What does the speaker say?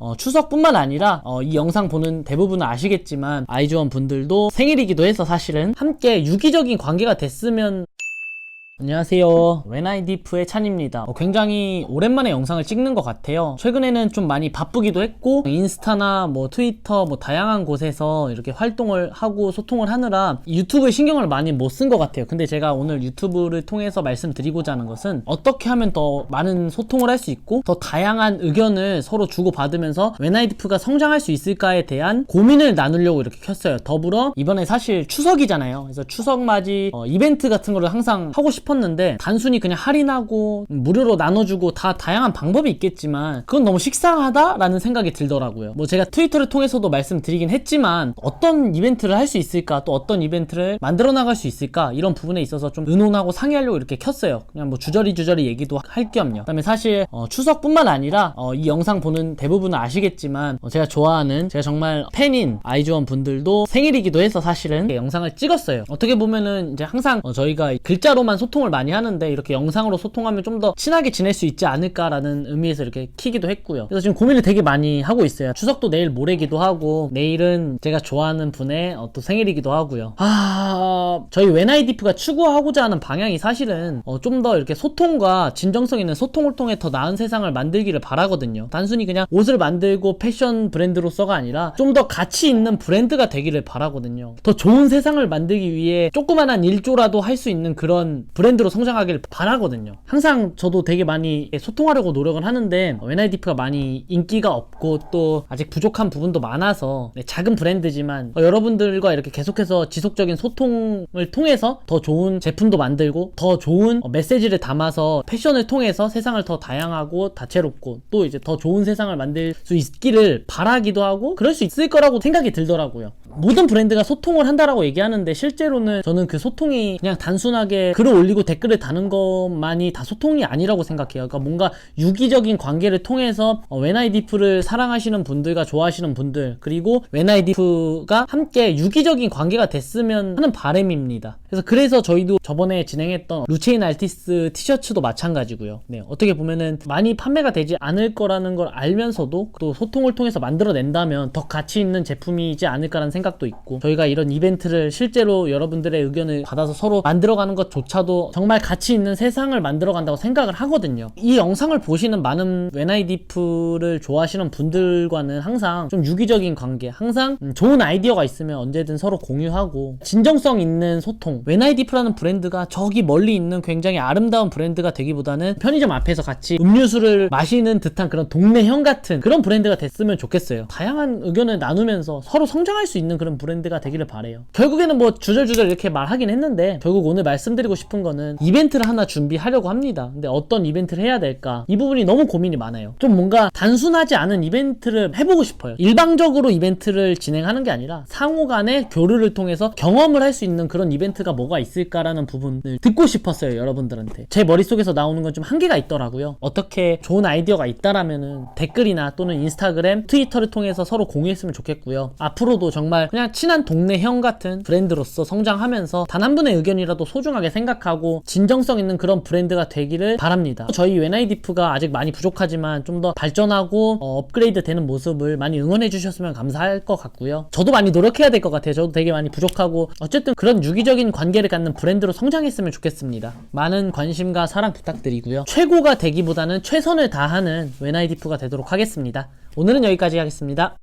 어, 추석뿐만 아니라 어, 이 영상 보는 대부분은 아시겠지만 아이즈원 분들도 생일이기도 해서 사실은 함께 유기적인 관계가 됐으면 안녕하세요. 웬아이디프의 찬입니다. 어, 굉장히 오랜만에 영상을 찍는 것 같아요. 최근에는 좀 많이 바쁘기도 했고, 인스타나 뭐 트위터 뭐 다양한 곳에서 이렇게 활동을 하고 소통을 하느라 유튜브에 신경을 많이 못 쓴 것 같아요. 근데 제가 오늘 유튜브를 통해서 말씀드리고자 하는 것은 어떻게 하면 더 많은 소통을 할 수 있고, 더 다양한 의견을 서로 주고받으면서 웬아이디프가 성장할 수 있을까에 대한 고민을 나누려고 이렇게 켰어요. 더불어 이번에 사실 추석이잖아요. 그래서 추석 맞이 어, 이벤트 같은 거를 항상 하고 싶 었는데 단순히 그냥 할인하고 무료로 나눠주고 다 다양한 방법이 있겠지만 그건 너무 식상하다라는 생각이 들더라고요. 뭐 제가 트위터를 통해서도 말씀드리긴 했지만 어떤 이벤트를 할 수 있을까 또 어떤 이벤트를 만들어 나갈 수 있을까 이런 부분에 있어서 좀 의논하고 상의하려고 이렇게 켰어요. 그냥 뭐 주저리 주저리 얘기도 할 겸요. 그다음에 사실 어, 추석뿐만 아니라 어, 이 영상 보는 대부분은 아시겠지만 어, 제가 좋아하는 제가 정말 팬인 아이즈원 분들도 생일이기도 해서 사실은 영상을 찍었어요. 어떻게 보면은 이제 항상 어, 저희가 글자로만 소통 을 많이 하는데 이렇게 영상으로 소통하면 좀 더 친하게 지낼 수 있지 않을까라는 의미에서 이렇게 키기도 했고요. 그래서 지금 고민을 되게 많이 하고 있어요. 추석도 내일 모레기도 하고 내일은 제가 좋아하는 분의 어, 또 생일이기도 하고요. 아 저희 웬아이디프가 추구하고자 하는 방향이 사실은 어, 좀 더 이렇게 소통과 진정성 있는 소통을 통해 더 나은 세상을 만들기를 바라거든요. 단순히 그냥 옷을 만들고 패션 브랜드로서가 아니라 좀 더 가치 있는 브랜드가 되기를 바라거든요. 더 좋은 세상을 만들기 위해 조그만한 일조라도 할 수 있는 그런 브랜드 로 성장하기를 바라거든요. 항상 저도 되게 많이 소통하려고 노력을 하는데 웬아이디프가 많이 인기가 없고 또 아직 부족한 부분도 많아서 네, 작은 브랜드지만 어, 여러분들과 이렇게 계속해서 지속적인 소통을 통해서 더 좋은 제품도 만들고 더 좋은 어, 메시지를 담아서 패션을 통해서 세상을 더 다양하고 다채롭고 또 이제 더 좋은 세상을 만들 수 있기를 바라기도 하고 그럴 수 있을 거라고 생각이 들더라고요. 모든 브랜드가 소통을 한다라고 얘기하는데 실제로는 저는 그 소통이 그냥 단순하게 글을 올리고 댓글을 다는 것만이 다 소통이 아니라고 생각해요. 그러니까 뭔가 유기적인 관계를 통해서 어, 웬아이디프를 사랑하시는 분들과 좋아하시는 분들 그리고 웬아이디프가 함께 유기적인 관계가 됐으면 하는 바람입니다. 그래서 그래서 저희도 저번에 진행했던 루체인 알티스 티셔츠도 마찬가지고요. 네, 어떻게 보면은 많이 판매가 되지 않을 거라는 걸 알면서도 또 소통을 통해서 만들어낸다면 더 가치 있는 제품이지 않을까라는 생각 도 있고 저희가 이런 이벤트를 실제로 여러분들의 의견을 받아서 서로 만들어가는 것조차도 정말 가치 있는 세상을 만들어간다고 생각을 하거든요. 이 영상을 보시는 많은 웬아이디프를 좋아하시는 분들과는 항상 좀 유기적인 관계, 항상 음, 좋은 아이디어가 있으면 언제든 서로 공유하고 진정성 있는 소통. 웬아이디프라는 브랜드가 저기 멀리 있는 굉장히 아름다운 브랜드가 되기보다는 편의점 앞에서 같이 음료수를 마시는 듯한 그런 동네 형 같은 그런 브랜드가 됐으면 좋겠어요. 다양한 의견을 나누면서 서로 성장할 수 있는 그런 브랜드가 되기를 바래요. 결국에는 뭐 주절주절 이렇게 말하긴 했는데 결국 오늘 말씀드리고 싶은 거는 이벤트를 하나 준비하려고 합니다. 근데 어떤 이벤트를 해야 될까? 이 부분이 너무 고민이 많아요. 좀 뭔가 단순하지 않은 이벤트를 해보고 싶어요. 일방적으로 이벤트를 진행하는 게 아니라 상호 간의 교류를 통해서 경험을 할 수 있는 그런 이벤트가 뭐가 있을까라는 부분을 듣고 싶었어요. 여러분들한테. 제 머릿속에서 나오는 건 좀 한계가 있더라고요. 어떻게 좋은 아이디어가 있다라면은 댓글이나 또는 인스타그램, 트위터를 통해서 서로 공유했으면 좋겠고요. 앞으로도 정말 그냥 친한 동네 형 같은 브랜드로서 성장하면서 단 한 분의 의견이라도 소중하게 생각하고 진정성 있는 그런 브랜드가 되기를 바랍니다. 저희 웬아이디프가 아직 많이 부족하지만 좀 더 발전하고 어, 업그레이드 되는 모습을 많이 응원해 주셨으면 감사할 것 같고요. 저도 많이 노력해야 될 것 같아요. 저도 되게 많이 부족하고 어쨌든 그런 유기적인 관계를 갖는 브랜드로 성장했으면 좋겠습니다. 많은 관심과 사랑 부탁드리고요. 최고가 되기보다는 최선을 다하는 웬아이디프가 되도록 하겠습니다. 오늘은 여기까지 하겠습니다.